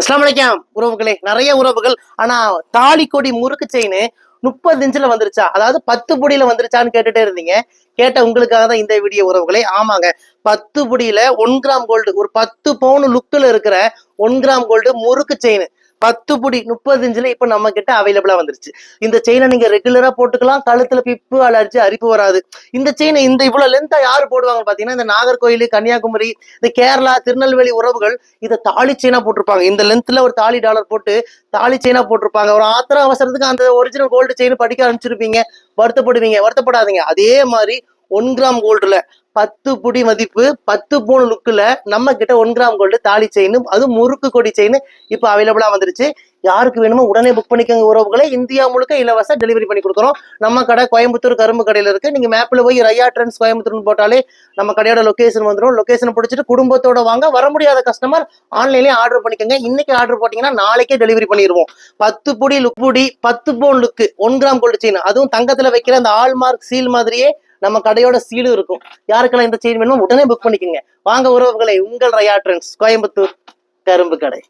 அஸ்லாம் வலைக்கம் உறவுகளே. நிறைய உறவுகள். ஆனா தாலி கொடி முறுக்கு செயின் முப்பது இன்ச்சுல வந்துருச்சா? அதாவது பத்து புடியில வந்துருச்சான்னு கேட்டுட்டே இருந்தீங்க. கேட்ட உங்களுக்காக தான் இந்த வீடியோ உறவுகளே. ஆமாங்க. பத்து புடியில ஒன் கிராம் கோல்டு ஒரு பத்து பவுன் லுக்கில் இருக்கிற ஒன் கிராம் கோல்டு முறுக்கு செயின். பத்து புடி முப்பது இன்ச்சுல இப்ப நம்ம கிட்ட அவைலபிளா வந்துருச்சு. இந்த செயினை நீங்க ரெகுலரா போட்டுக்கலாம். கழுத்துல பிப்பு அலர்ஜி அரிப்பு வராது. இந்த செயினை இந்த இவ்வளவு லென்த்தா யாரு போடுவாங்க பாத்தீங்கன்னா இந்த நாகர்கோயில் கன்னியாகுமரி இந்த கேரளா திருநெல்வேலி உறவுகள் இதை தாலி செயினா போட்டிருப்பாங்க. இந்த லென்த்ல ஒரு தாலி டாலர் போட்டு தாலி செயினா போட்டிருப்பாங்க. ஒரு ஆத்திர அவசரத்துக்கு அந்த ஒரிஜினல் கோல்டு செயின் படிக்க ஆரம்பிச்சிருப்பீங்க. வருத்தப்படுவீங்க. வருத்தப்படாதீங்க. அதே மாதிரி ஒன் கிராம் கோல்டுல பத்து புடி மதிப்பு பத்து பவுன் லுக்கில் நம்ம கிட்ட ஒன் கிராம் கோல்டு தாலி செயின் அதுவும் முறுக்கு கொடி செயின் இப்போ அவைலபிளாக வந்துருச்சு. யாருக்கு வேணுமோ உடனே புக் பண்ணிக்கோங்க உறவுகளை. இந்தியா முழுக்க இலவச டெலிவரி பண்ணி கொடுக்குறோம். நம்ம கடை கோயம்புத்தூர் கரும்பு கடையில் இருக்குது நீங்கள் மேப்பில் போய் ரயா ட்ரெண்ட்ஸ் கோயம்புத்தூர்னு போட்டாலே நம்ம கடையோட லொக்கேஷன் வந்துடும் லொக்கேஷன் பிடிச்சிட்டு குடும்பத்தோட வாங்க. வர முடியாத கஸ்டமர் ஆன்லைன்லேயே ஆர்டர் பண்ணிக்கோங்க. இன்னைக்கு ஆர்டர் போட்டிங்கன்னா நாளைக்கே டெலிவரி பண்ணிடுவோம். பத்து புடி லுக் புடி பத்து பவுன் look one gram gold chain அதுவும் தங்கத்தில் வைக்கிற அந்த ஆல்மார்க் சீல் மாதிரியே நம்ம கடையோட சீலும் இருக்கும். யாருக்கெல்லாம் இந்த செயின் வேணுமோ உடனே புக் பண்ணிக்கோங்க. வாங்க உறவுகளை உங்கள் ரயா ட்ரெண்ட்ஸ் கோயம்புத்தூர் கரும்பு கடை.